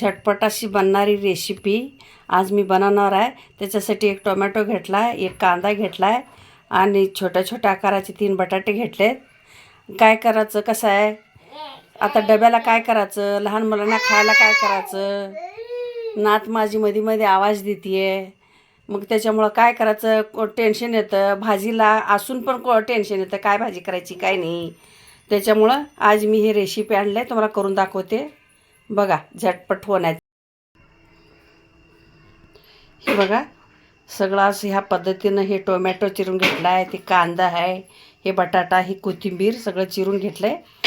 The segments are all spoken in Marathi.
झटपट अशी बनणारी रेसिपी आज मी बनवणार आहे. त्याच्यासाठी एक टोमॅटो घेतला आहे एक कांदा घेतला आहे आणि छोट्या छोट्या आकाराचे तीन बटाटे घेतलेत काय करायचं कसं आहे? आता डब्याला काय करायचं? लहान मुलांना खायला काय करायचं? नात माझी मध्ये मध्ये आवाज देते मग त्याच्यामुळं काय करायचं? को टेन्शन येतं? भाजीला असून पण को टेन्शन येतं? काय भाजी करायची काय नाही? त्याच्यामुळं आज मी ही रेसिपी आणली आहे तुम्हाला करून दाखवते. बघा झटपट होण्यात हे बघा सगळं असं ह्या पद्धतीनं हे टोमॅटो चिरून घेतला आहे ते कांदा आहे हे बटाटा ही कोथिंबीर सगळं चिरून घेतलं आहे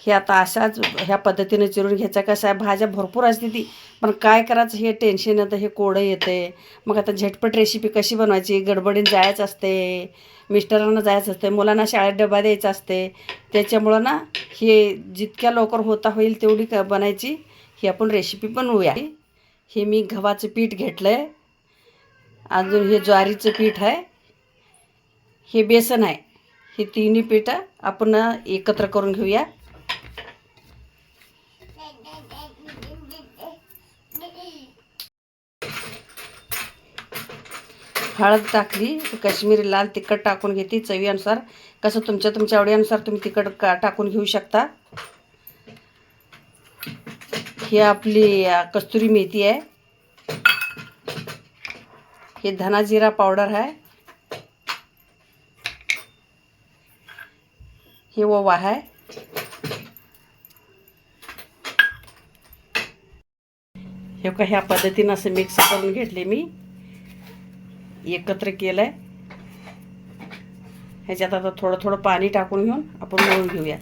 हे आता अशाच ह्या पद्धतीनं चिरून घ्यायचं कसं आहे भाज्या भरपूर असते ती. पण काय करायचं? हे टेन्शन येतं हे कोडं येते. मग आता झटपट रेसिपी कशी बनवायची? गडबडीन जायचं असते मिस्टरांना जायचं असते मुलांना शाळेत डबा द्यायचा असते. त्याच्यामुळं ना हे जितक्या लवकर होता होईल तेवढी क बनायची. ही आपण रेसिपी बनवूया. हे मी गव्हाचं पीठ घेतलं आहे अजून हे ज्वारीचं पीठ आहे. हे बेसन आहे. हे तिन्ही पीठं आपण एकत्र करून घेऊया. हळद टाकली काश्मीरी लाल तिखट टाकून घेते चवीनुसार. कसं तुमच्या तुमच्या आवडीनुसार तुम्ही तिखट का टाकून घेऊ शकता. ही आपली कस्तुरी मेथी आहे. हे धना जिरा पावडर आहे. हे ओवा आहे. हे का ह्या पद्धतीनं असं मिक्स करून घेतले मी. एकत्र केलं आहे ह्याच्यात आता थोडं थोडं पाणी टाकून घेऊन आपण मळून घेऊया.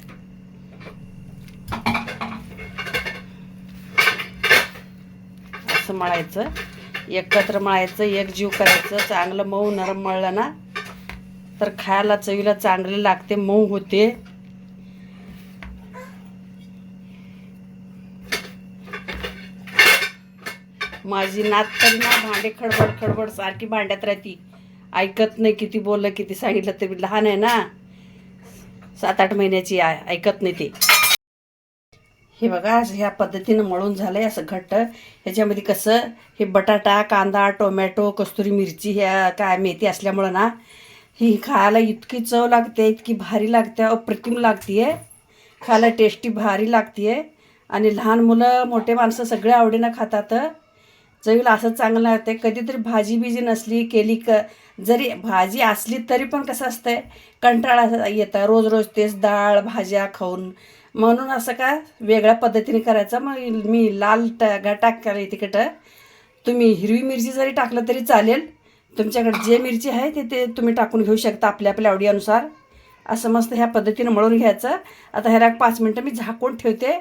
असं मळायचं. एकत्र मळायचं एक जीव करायचं. चांगलं मऊ नरम मळलं ना तर खायला चवीला चांगले लागते मऊ होते. माझी नात तरी ना भांडे खडबड खडबड सारखी भांड्यात राहती. ऐकत नाही किती बोललं किती सांगितलं तरी लहान आहे ना. सात आठ महिन्याची आहे ऐकत नाही ते. हे बघा ह्या पद्धतीनं मळून झालंय असं घट्ट. ह्याच्यामध्ये कसं हे बटाटा कांदा टोमॅटो कस्तुरी मिरची ह्या काय मेथी असल्यामुळं ना ही खायला इतकी चव लागते इतकी भारी लागते अप्रतिम लागते खायला टेस्टी भारी लागते आणि लहान मुलं मोठे माणसं सगळे आवडीनं खातात. चवीला असं चांगलं लागते कधीतरी भाजी बिजी नसली केली क जरी भाजी असली तरी पण कसं असतंय कंटाळा येतं रोज रोज तेच डाळ भाज्या खाऊन. म्हणून असं का वेगळ्या पद्धतीने करायचं. मग मी लाल ट टाकायला तिखट. तुम्ही हिरवी मिरची जरी टाकलं तरी चालेल. तुमच्याकडे जे मिरची आहे ते ते तुम्ही टाकून घेऊ शकता आपल्या आपल्या आवडीनुसार. असं मस्त ह्या पद्धतीनं मळून घ्यायचं. आता ह्याला पाच मिनटं मी झाकून ठेवते.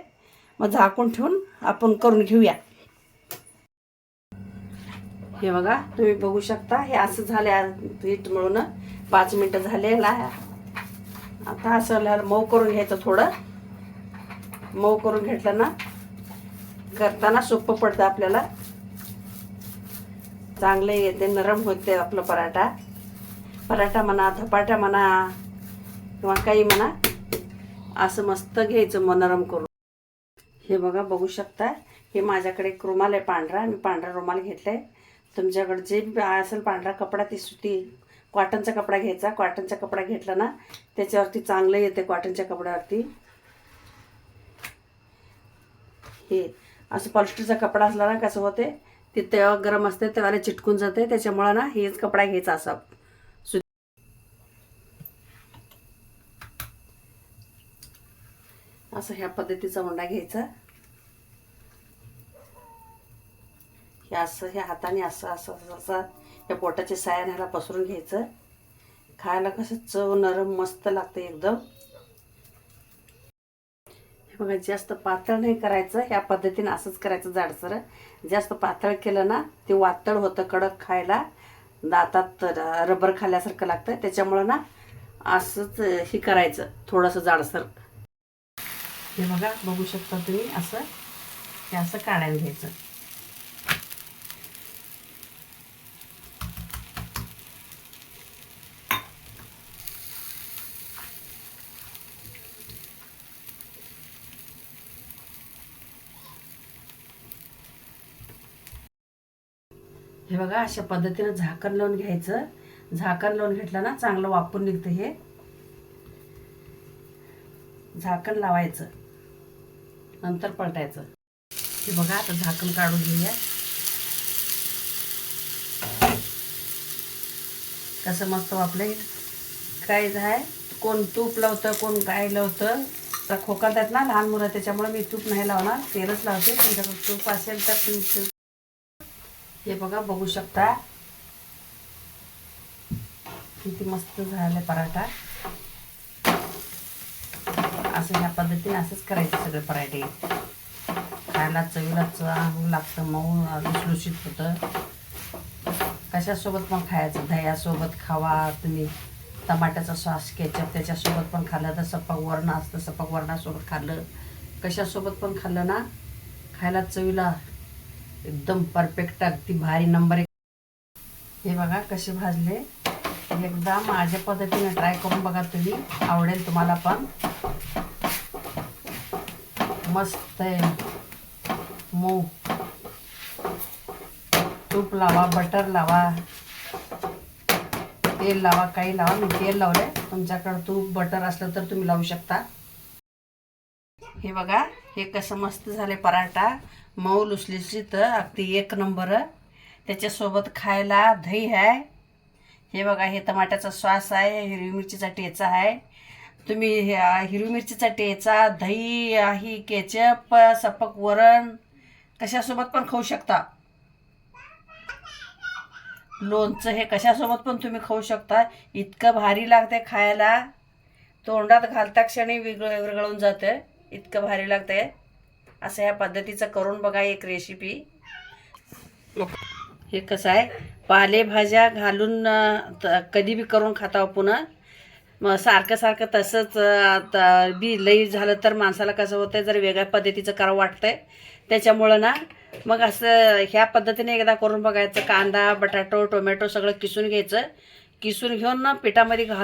मग झाकून ठेवून आपण करून घेऊया. हे बघा तुम्ही बघू शकता हे असं झाले पीठ मळून. पाच मिनटं झालेला आता असं मऊ करून घ्यायचं थोडं. मऊ करून घेतलं ना करताना सोपं पडतं आपल्याला. चांगले येते नरम होते आपलं पराठा. पराठा म्हणा धपाटा म्हणा किंवा काही म्हणा असं मस्त घ्यायचं मग नरम करून. हे बघा बघू शकता. हे माझ्याकडे एक रुमाल आहे पांढरा मी पांढरा रुमाल घेतला आहे तुमच्याकडे जे बी असेल पांढरा कपडा ती सुती कॉटनचा कपडा घ्यायचा. कॉटनचा कपडा घेतला ना त्याच्यावरती चांगलं येते कॉटनच्या कपड्यावरती. हे असं पॉलिस्टरचा कपडा असला ना कसं होते ते तेव्हा गरम असते तेव्हा चिटकून जाते. त्याच्यामुळं ना हेच कपडा घ्यायचा असा. सु असं ह्या पद्धतीचा उंडा घ्यायचा. हे असं ह्या हाताने असं असं असं असं या पोटाच्या सायाने ह्याला पसरून घ्यायचं. खायला कसं चव नरम मस्त लागतं एकदम. हे बघा जास्त पातळ नाही करायचं. ह्या पद्धतीने असंच करायचं जाडसर. जास्त पातळ केलं ना ते वातळ होतं कडक खायला. दातात रबर खाल्ल्यासारखं लागतं. त्याच्यामुळं ना असंच हे करायचं थोडंसं जाडसर. हे बघा बघू शकता तुम्ही असं हे असं काढायला घ्यायचं. हे बघा अशा पद्धतीनं झाकण लावून घ्यायचं. झाकण लावून घेतलं ना चांगलं वापरून निघतं हे. झाकण लावायचं. नंतर पलटायचं. हे बघा आता झाकण काढून घेऊया. कसं मस्त वापले काय आहे कोण तूप लावतं कोण काय लावतं? तर खोकलतात ना लहान मुलं त्याच्यामुळे मी तूप नाही लावणार. तेलच लावते तुमच्याकडे तूप असेल तर तुम्ही हे बघा बघू शकता. किती मस्त झालं पराठा. असं ह्या पद्धतीने असंच करायचं सगळे पराठे. खायला चवीला चांगलं लागतं मऊ लुसलुशीत होतं. कशासोबत पण खायचं? दह्यासोबत खावा तुम्ही. टमाट्याचा सॉस केचप त्याच्यासोबत पण खाल्लं तर सपक वरण असतं सपक वरणासोबत खाल्लं. कशासोबत पण खाल्लं ना? खायला चवीला एकदम परफेक्ट अगदी भारी नंबर एक. हे बघा कसे भाजले. एकदा माझ्या पद्धतीने ट्राय करून बघा तुम्ही. आवडेल तुम्हाला पण. मस्त आहे. मऊ. तूप लावा बटर लावा. तेल लावा काही लावा. मी तेल लावले तुमच्याकडं तूप बटर असलं तर तुम्ही लावू शकता. हे बघा हे कसं मस्त झाले पराठा. मऊ लुसलीची तर अगदी एक नंबर. त्याच्यासोबत खायला दही आहे. हे बघा हे टमाट्याचा श्वास आहे हिरवी मिरचीचा ठेचा आहे. तुम्ही हे हिरवी मिरचीचा ठेचा दही ही केचप सपक वरण कशासोबत पण खाऊ शकता. लोणचं हे कशासोबत पण तुम्ही खाऊ शकता. इतकं भारी लागते खायला. तोंडात घालता क्षणी विरघळ विरघळून जातं इतकं भारी लागतंय. असं ह्या पद्धतीचं करून बघा एक रेसिपी हे कसं आहे? पालेभाज्या घालून कधी बी करून खाता पुन्हा. मग सारखं सारखं तसंच अं, त- बी लई झालं तर माणसाला कसं होतंय जर वेगळ्या पद्धतीचं करावं वाटतंय त्याच्यामुळं ना मग असं ह्या पद्धतीने एकदा करून बघायचं. कांदा बटाटो टोमॅटो सगळं किसून घ्यायचं. किसून घेऊन ना पिठामध्ये घाल